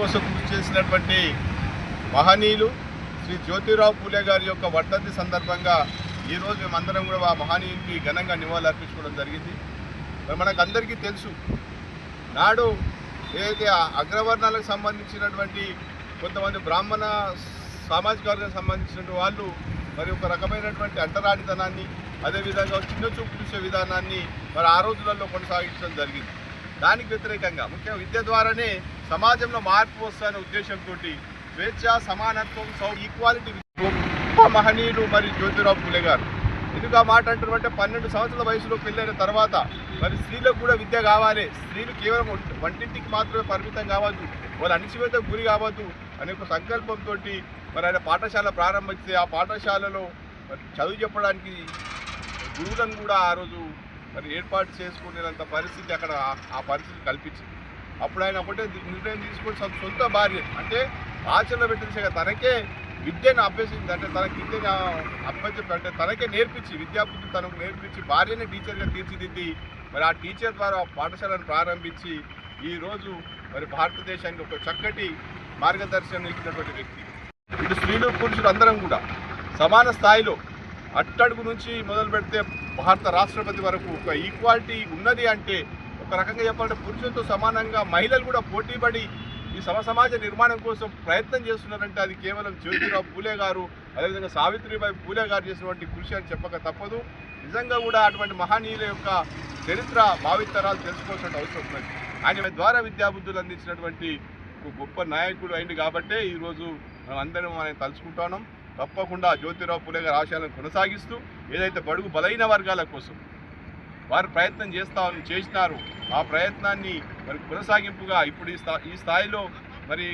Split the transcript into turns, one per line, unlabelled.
కోసం కృషి చేసినటువంటి మహనీయులు శ్రీ జ్యోతిరావు పూలే గారి యొక్క వర్ధంతి సందర్భంగా ఈరోజు మేమందరం కూడా ఆ మహనీయునికి ఘనంగా నివాళులు అర్పించుకోవడం జరిగింది. మరి మనకు అందరికీ తెలుసు నాడు ఏదైతే అగ్రవర్ణాలకు సంబంధించినటువంటి కొంతమంది బ్రాహ్మణ సామాజిక వర్గానికి సంబంధించినటువంటి వాళ్ళు మరి ఒక రకమైనటువంటి అంటరాడితనాన్ని అదేవిధంగా చిన్న చూపు చూసే విధానాన్ని మరి ఆ రోజులలో కొనసాగించడం జరిగింది. దానికి వ్యతిరేకంగా ముఖ్యంగా విద్య ద్వారానే సమాజంలో మార్పు వస్తాయనే ఉద్దేశంతో స్వేచ్ఛ సమానత్వం సౌ ఈక్వాలిటీ మహనీయులు మరి జ్యోతిరావు పులే గారు. ఎందుకు ఆ మాట అంటారంటే పన్నెండు సంవత్సరాల వయసులో పెళ్ళైన తర్వాత మరి స్త్రీలకు కూడా విద్య కావాలి. స్త్రీలు కేవలం వంటింటికి మాత్రమే పరిమితం కావద్దు. వాళ్ళు అణిచివేతకు గురి కావద్దు అనే ఒక సంకల్పంతో మరి ఆయన పాఠశాల ప్రారంభిస్తే ఆ పాఠశాలలో మరి చదువు చెప్పడానికి గురువులను కూడా ఆ రోజు మరి ఏర్పాటు చేసుకునేంత పరిస్థితి అక్కడ ఆ పరిస్థితి కల్పించింది. అప్పుడు ఆయన ఒకటే నిర్ణయం తీసుకొని సొంత భార్య. అంటే ఆచరణ పెట్టిన తనకే విద్యను అభ్యసించింది అంటే తనకి విద్యను అభ్యసించి అంటే తనకే నేర్పించి విద్యాబుద్ధి తనకు నేర్పించి భార్యనే టీచర్గా తీర్చిదిద్ది. మరి ఆ టీచర్ ద్వారా పాఠశాలను ప్రారంభించి ఈరోజు మరి భారతదేశానికి ఒక చక్కటి మార్గదర్శనం ఇచ్చినటువంటి వ్యక్తి. ఇటు స్త్రీలు పురుషులు అందరం కూడా సమాన స్థాయిలో అట్టడుగు నుంచి మొదలు పెడితే భారత రాష్ట్రపతి వరకు ఒక ఈక్వాలిటీ ఉన్నది అంటే ఒక రకంగా చెప్పాలంటే పురుషులతో సమానంగా మహిళలు కూడా పోటీపడి ఈ సమసమాజ నిర్మాణం కోసం ప్రయత్నం చేస్తున్నారంటే అది కేవలం జ్యోతిరావు పూలే గారు అదేవిధంగా సావిత్రిబాయి పూలే గారు చేసినటువంటి కృషి అని చెప్పక తప్పదు. నిజంగా కూడా అటువంటి మహనీయుల యొక్క చరిత్ర భావితరాలు తెలుసుకోవాల్సిన అవసరం ఉన్నది. ఆయన ద్వారా విద్యాబుద్ధులు అందించినటువంటి ఒక గొప్ప నాయకుడు అయింది కాబట్టే ఈరోజు మనం అందరం ఆయన తలుచుకుంటున్నాం తప్పకుండా జ్యోతిరావు పూలే గారి ఆశయాలను కొనసాగిస్తూ ఏదైతే బడుగు బలైన వర్గాల కోసం వారు ప్రయత్నం చేస్తా చేసినారు. ఆ ప్రయత్నాన్ని మరి కొనసాగింపుగా ఇప్పుడు ఈ ఈ స్థాయిలో మరి